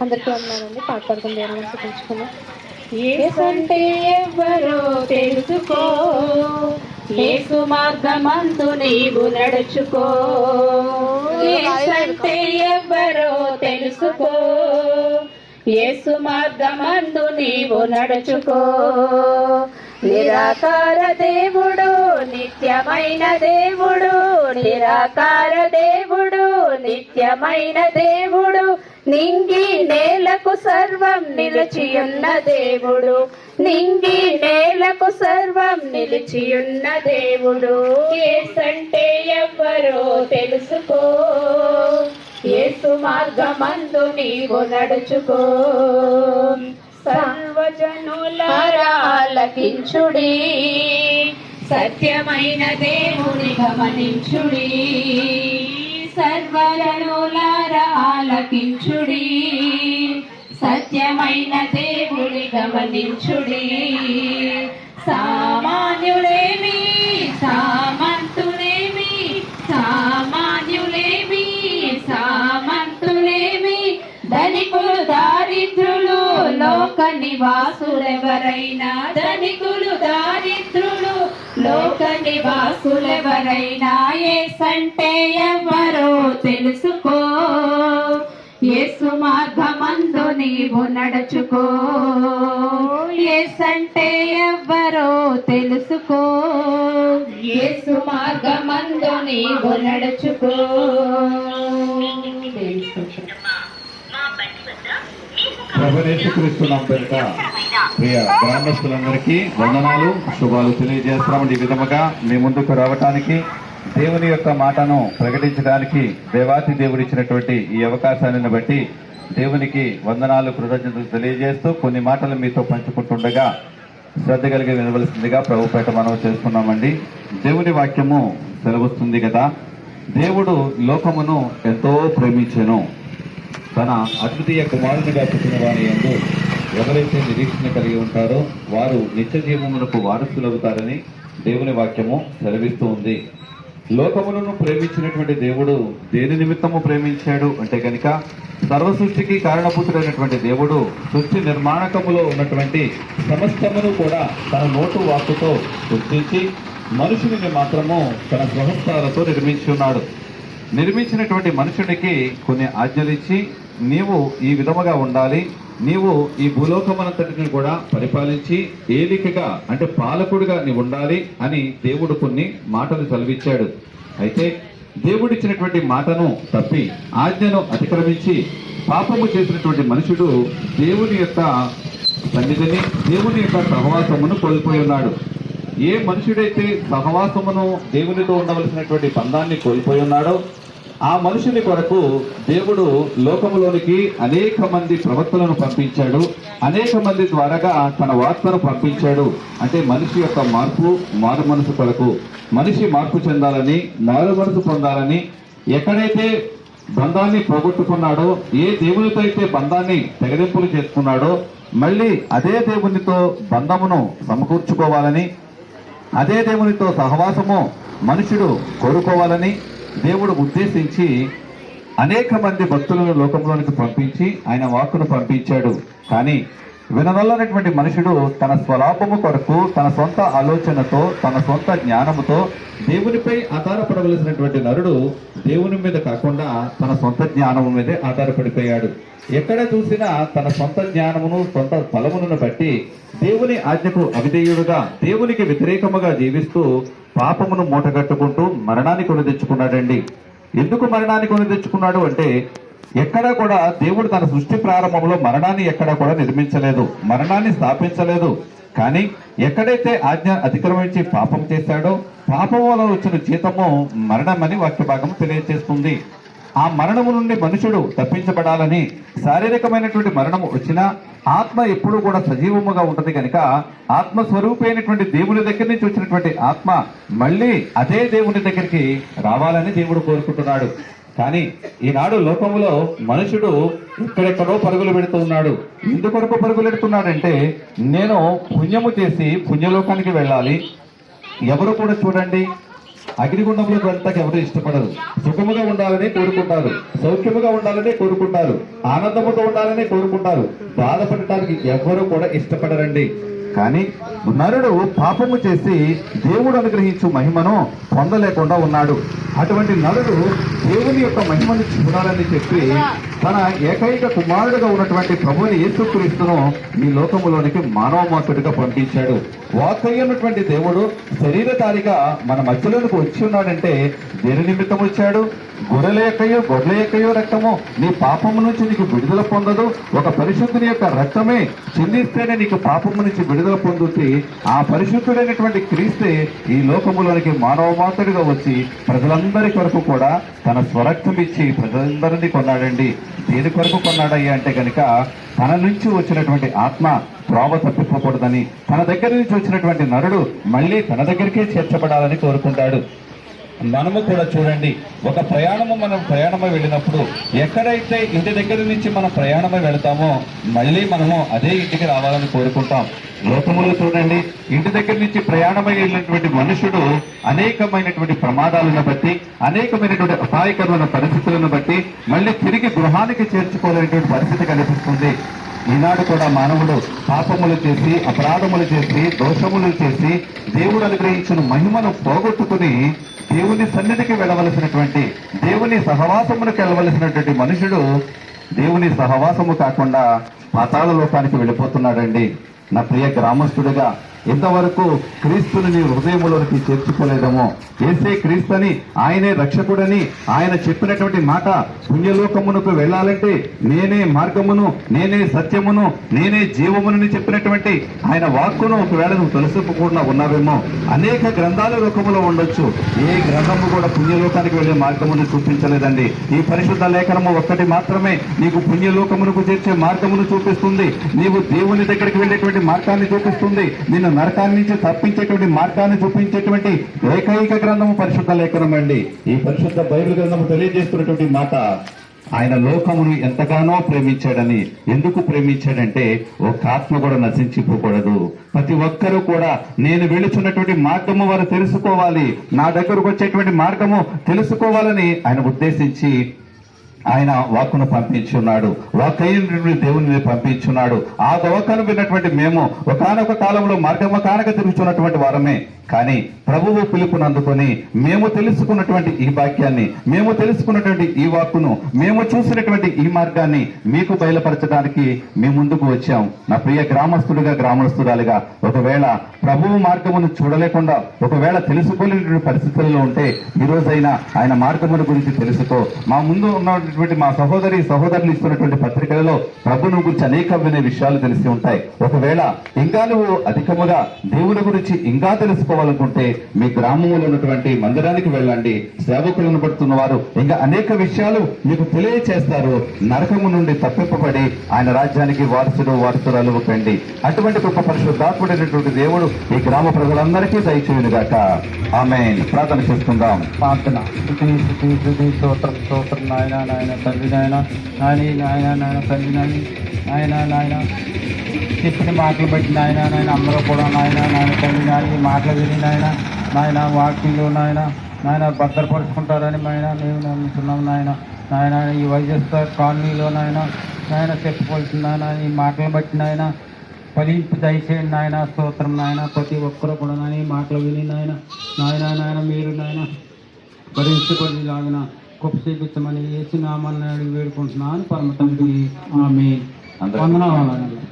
అందరికీ ఉన్నానండి పాట పాడుకుని దేవుని మనసు పెంచుకున్నాం ఏసంటే ఎవ్వరో తెలుసుకో. ఏసు మార్గమందు నీవు నడుచుకో. ఏసంటే ఎవ్వరో తెలుసుకో. ఏసు మార్గమందు నీవు నడుచుకో. నిరాకార దేవుడు నిత్యమైన దేవుడు. నిరాకార దేవుడు నిత్యమైన దేవుడు. నింగి నేలకు సర్వం నిలిచియున్న దేవుడు. నింగి నేలకు సర్వం నిలిచియున్న దేవుడు. ఏసంటే ఎవ్వరో తెలుసుకో. ఏసు మార్గమందు నీవు నడుచుకో. సర్వజనులారా ఆలకించుడి. సత్యమైన దేవుని గమనించుడి. సర్వజనులారా సత్యమైన దేవుడి గమనించుడి. సామాన్యులేమి సామంతులేమి సామాన్యులేమి సామంతులేమి. ధనికులు దారిద్రులు లోక నివాసులెవరైనా ధనికులు దారిద్రులు లోక నివాసులెవరైనా ఏసంటే ఎవరో తెలుసుకో. ఏసు మార్గమందు నీవు నడుచుకో. ఏసంటే ఎవ్వరో తెలుసుకో. ఏసు మార్గమందు నీవు నడుచుకో. ప్రభునేసుక్రీస్తున్నాం పేరిట ప్రియ గ్రామస్తులందరికీ వందనాలు శుభాలు తెలియజేస్తున్నాం ఈ విధముగా మీ ముందుకు రావటానికి దేవుని యొక్క మాటను ప్రకటించడానికి దేవాతి దేవుడు ఇచ్చినటువంటి ఈ అవకాశాన్ని బట్టి దేవునికి వందనాలు కృతజ్ఞతలు తెలియజేస్తూ కొన్ని మాటలు మీతో పంచుకుంటుండగా శ్రద్ధ కలిగి వినవలసిందిగా ప్రభుపేట మనం చేసుకున్నామండి దేవుని వాక్యము సెలవుస్తుంది కదా. దేవుడు లోకమును ఎంతో ప్రేమించెను. తన అద్వితీయ కుమారునిగా పుట్టిన వారి ఎందు ఎవరైతే నిరీక్షణ కలిగి ఉంటారో వారు నిత్య జీవమునకు వారసులవుతారని దేవుని వాక్యము సెలవిస్తూ ఉంది. లోకములను ప్రేమించినటువంటి దేవుడు దేని నిమిత్తము ప్రేమించాడు అంటే కనుక సర్వ సృష్టికి కారణభూతుడైనటువంటి దేవుడు సృష్టి నిర్మాణకములో ఉన్నటువంటి సమస్తమును కూడా తన నోటు వాక్కుతో సృష్టించి మనుషుని మాత్రము తన స్వహస్తాలతో నిర్మించి ఉన్నాడు నిర్మించినటువంటి మనుషునికి కొన్ని ఆజ్ఞలిచ్చి నీవు ఈ విధముగా ఉండాలి. నీవు ఈ భూలోకమనంతటిని కూడా పరిపాలించి ఏలికగా అంటే పాలకుడిగా నీవు ఉండాలి అని దేవుడు కొన్ని మాటలు చదివిచ్చాడు అయితే దేవుడిచ్చినటువంటి మాటను తప్పి ఆజ్ఞను అతిక్రమించి పాపము చేసినటువంటి మనుషుడు దేవుని యొక్క సన్నిధిని దేవుని యొక్క సహవాసమును కోల్పోయి ఉన్నాడు. ఏ మనుషుడైతే సహవాసమును దేవునితో ఉండవలసినటువంటి బంధాన్ని కోల్పోయి ఉన్నాడో ఆ మనుషుని కొరకు దేవుడు లోకములోనికి అనేక మంది ప్రవక్తలను పంపించాడు. అనేక మంది ద్వారాగా తన వార్తను పంపించాడు. అంటే మనిషి యొక్క మార్పు మారు మనసు కొరకు. మనిషి మార్పు చెందాలని మారు మనసు పొందాలని ఎక్కడైతే బంధాన్ని పోగొట్టుకున్నాడో ఏ దేవునితో అయితే బంధాన్ని తెగదింపులు చేసుకున్నాడో మళ్ళీ అదే దేవునితో బంధమును సమకూర్చుకోవాలని అదే దేవునితో సహవాసము మనుషుడు కోరుకోవాలని దేవుడు ఉద్దేశించి అనేక మంది భక్తులను లోకంలోనికి పంపించి ఆయన వాక్కును పంపించాడు. కానీ విననల్లనటువంటి మనుషుడు తన స్వలాభము కొరకు తన సొంత ఆలోచనతో తన సొంత జ్ఞానముతో దేవునిపై ఆధారపడవలసినటువంటి నరుడు దేవుని మీద కాకుండా తన సొంత జ్ఞానము మీదే ఆధారపడిపోయాడు. ఎక్కడ చూసినా తన సొంత జ్ఞానమును సొంత ఫలములను బట్టి దేవుని ఆజ్ఞకు అవిధేయుడుగా దేవునికి వ్యతిరేకముగా జీవిస్తూ పాపమును మూటగట్టుకుంటూ మరణాన్ని కొని తెచ్చుకున్నాడండి. ఎందుకు మరణాన్ని కొని తెచ్చుకున్నాడు అంటే ఎక్కడా కూడా దేవుడు తన సృష్టి ప్రారంభంలో మరణాన్ని ఎక్కడా కూడా నిర్మించలేదు. మరణాన్ని స్థాపించలేదు. కానీ ఎక్కడైతే ఆజ్ఞ అతిక్రమించి పాపం చేశాడో పాపం వల్ల వచ్చిన జీతము మరణమని వాక్య భాగం తెలియజేస్తుంది ఆ మరణము నుండి మనుషుడు తప్పించబడాలని శారీరకమైనటువంటి మరణము వచ్చినా ఆత్మ ఎప్పుడూ కూడా సజీవముగా ఉంటుంది కనుక ఆత్మస్వరూపైనటువంటి దేవుని దగ్గర నుంచి వచ్చినటువంటి ఆత్మ మళ్ళీ అదే దేవుని దగ్గరికి రావాలని దేవుడు కోరుకుంటున్నాడు. కానీ ఈనాడు లోకములో మనుషుడు ఎక్కడెక్కడో పరుగులు పెడుతూ ఉన్నాడు. ఎందుకొరకు పరుగులు పెడుతున్నాడంటే నేను పుణ్యము చేసి పుణ్యలోకానికి వెళ్ళాలి. ఎవరు కూడా చూడండి అగ్నిగుండంలో వెళ్తాకి ఎవరు ఇష్టపడరు. సుఖముగా ఉండాలని కోరుకుంటారు. సౌఖ్యముగా ఉండాలని కోరుకుంటారు. ఆనందముతో ఉండాలని కోరుకుంటారు. బాధపడటానికి ఎవరు కూడా ఇష్టపడరండి. కానీ నరుడు పాపము చేసి దేవుడు అనుగ్రహించు మహిమను పొందలేకుండా ఉన్నాడు. అటువంటి నరుడు దేవుని యొక్క మహిమను చూడాలని చెప్పి తన ఏకైక కుమారుడుగా ఉన్నటువంటి ప్రభుని యేసుక్రీస్తును ఈ లోకములోనికి మానవ మాతుడిగా పంపించాడు. వాకయ్యన్నటువంటి దేవుడు శరీరధారిగా మన మధ్యలోనికి వచ్చి ఉన్నాడంటే దేని నిమిత్తం వచ్చాడు? గొర్రెల యొక్కయో గొడ్ల యొక్కయో రక్తము. నీ పాపము నుంచి నీకు విడుదల పొందదు. ఒక పరిశుద్ధుని యొక్క రక్తమే చెందిస్తేనే నీకు పాపము నుంచి విడుదల పొందుతుంది ఆ పరిశుద్ధుడైనటువంటి క్రీస్తే ఈ లోకములోనికి మానవ మాతృడిగా వచ్చి ప్రజలందరి కొరకు కూడా తన స్వరక్తం ఇచ్చి ప్రజలందరినీ కొన్నాడండి. దేని కొరకు కొన్నాడయ్యా అంటే కనుక తన నుంచి వచ్చినటువంటి ఆత్మ త్రోవ తప్పిపోకూడదని తన దగ్గర నుంచి వచ్చినటువంటి నరుడు మళ్ళీ తన దగ్గరికే చేర్చబడాలని కోరుకుంటాడు. మనము కూడా చూడండి ఒక ప్రయాణము మనం ప్రయాణమై వెళ్ళినప్పుడు ఎక్కడైతే ఇంటి దగ్గర నుంచి మనం ప్రయాణమై వెళతామో మళ్ళీ మనము అదే ఇంటికి రావాలని కోరుకుంటాం. లోకములో చూడండి ఇంటి దగ్గర నుంచి ప్రయాణమై వెళ్ళినటువంటి మనుషుడు అనేకమైనటువంటి ప్రమాదాలను బట్టి అనేకమైనటువంటి అపాయకరమైన పరిస్థితులను బట్టి మళ్ళీ తిరిగి గృహానికి చేర్చుకోలేనటువంటి పరిస్థితి కనిపిస్తుంది. ఈనాడు కూడా మానవుడు పాపములు చేసి అపరాధములు చేసి దోషములు చేసి దేవుడు అనుగ్రహించిన మహిమను పోగొట్టుకుని దేవుని సన్నిధికి వెళ్ళవలసినటువంటి దేవుని సహవాసమునికి వెళ్ళవలసినటువంటి మనుషుడు దేవుని సహవాసము కాకుండా పాతాళ లోకానికి వెళ్ళిపోతున్నాడండి. నా ప్రియ గ్రామస్తుడిగా ఇంతవరకు క్రీస్తుని నీ హృదయంలోనికి చేర్చుకోలేదమో. ఏసే క్రీస్తుని ఆయనే రక్షకుడని ఆయన చెప్పినటువంటి మాట పుణ్యలోకమునకు వెళ్ళాలంటే నేనే మార్గమును నేనే సత్యమును నేనే జీవమునని చెప్పినటువంటి ఆయన వాక్కును ఒకవేళ నువ్వు తెలుసుకోకుండా ఉన్నావేమో అనేక గ్రంథాలు లోకములో ఉండొచ్చు. ఏ గ్రంథము కూడా పుణ్యలోకానికి వెళ్ళే మార్గమును చూపించలేదండి. ఈ పరిశుద్ధ లేఖనము ఒక్కటి మాత్రమే నీకు పుణ్యలోకమునకు చేర్చే మార్గమును చూపిస్తుంది. నీవు దేవుని దగ్గరికి వెళ్ళేటువంటి మార్గాన్ని చూపిస్తుంది. నిన్ను నరకాన్ని నుంచి తప్పించేటువంటి మార్గాన్ని చూపించేటువంటి ఏకైక గ్రంథము పరిశుద్ధ లేఖనం అండి. ఈ పరిశుద్ధ బైబిల్ గ్రంథము తెలియజేస్తున్నటువంటి మాట ఆయన లోకమును ఎంతగానో ప్రేమించాడని. ఎందుకు ప్రేమించాడంటే ఒక ఆత్మ కూడా నశించిపోకూడదు. ప్రతి ఒక్కరూ కూడా నేను వెళుచున్నటువంటి మార్గము వారు తెలుసుకోవాలి. నా దగ్గరకు వచ్చేటువంటి మార్గము తెలుసుకోవాలని ఆయన ఉద్దేశించి ఆయన వాక్కును పంపించున్నాడు. వాక్కైనటువంటి దేవుని పంపించున్నాడు. ఆ దవకను విన్నటువంటి మేము ఒకనొక కాలంలో మార్గమ కానక తిరుగుతున్నటువంటి వారమే. కానీ ప్రభువు పిలుపునందుకొని మేము తెలుసుకున్నటువంటి ఈ వాక్యాన్ని మేము తెలుసుకున్నటువంటి ఈ వాక్కును మేము చూసినటువంటి ఈ మార్గాన్ని మీకు బయలుపరచడానికి మీ ముందుకు వచ్చాం. నా ప్రియ గ్రామస్తుడిగా గ్రామస్తురాలుగా ఒకవేళ ప్రభువు మార్గమును చూడలేకుండా ఒకవేళ తెలుసుకోలేనటువంటి పరిస్థితుల్లో ఉంటే ఈ ఆయన మార్గముల గురించి తెలుసుకో. మా ముందు ఉన్న ఉన్నటువంటి మా సహోదరి సహోదరులు ఇస్తున్నటువంటి పత్రికలలో ప్రభును గురించి అనేకమైన విషయాలు తెలిసి ఉంటాయి. ఒకవేళ ఇంకా నువ్వు అధికముగా దేవుని గురించి ఇంకా తెలుసుకోవాలనుకుంటే మీ గ్రామంలో ఉన్నటువంటి మందిరానికి వెళ్ళండి. సేవకులను పడుతున్న వారు ఇంకా అనేక విషయాలు మీకు తెలియచేస్తారు. నరకము నుండి తప్పింపబడి ఆయన రాజ్యానికి వారసుడు వారసురాలు కండి. అటువంటి గొప్ప పరిశుద్ధాత్ముడైనటువంటి దేవుడు ఈ గ్రామ ప్రజలందరికీ దయచేయునుగాక. ఆమె ప్రార్థన చేసుకుందాం ప్రార్థన. స్తోత్రం స్తోత్రం నాయన నాయన. తండ్రి నాయన నాని నాయన నాయన తండ్రి నాని నాయన నాయన చెప్పిన మాటలు బట్టి నాయన నాయన అందరూ కూడా నాయన నాయన తండ్రి నాయన ఈ మాటలు విని నాయన నాయన వాక్యంలో నాయన నాయన భద్రపరుచుకుంటారని నాయన మేము నమ్ముతున్నాం నాయన నాయన ఈ వైఎస్ఆర్ కాలనీలో నాయన నాయన చెప్పుకోవాల్సిన నాయన ఈ మాటలు బట్టి నాయన ఫలింపు దయచేయండి నాయన స్తోత్రం నాయన ప్రతి ఒక్కరు కూడా నాయన ఈ మాటలు విని నాయన నాయన నాయన మీరు నాయన భరించుకొని లాగిన నామని అడిగి వేడుకుంటున్నాను. పరమ తండ్రి ఆమె అందరికీ వందనాలు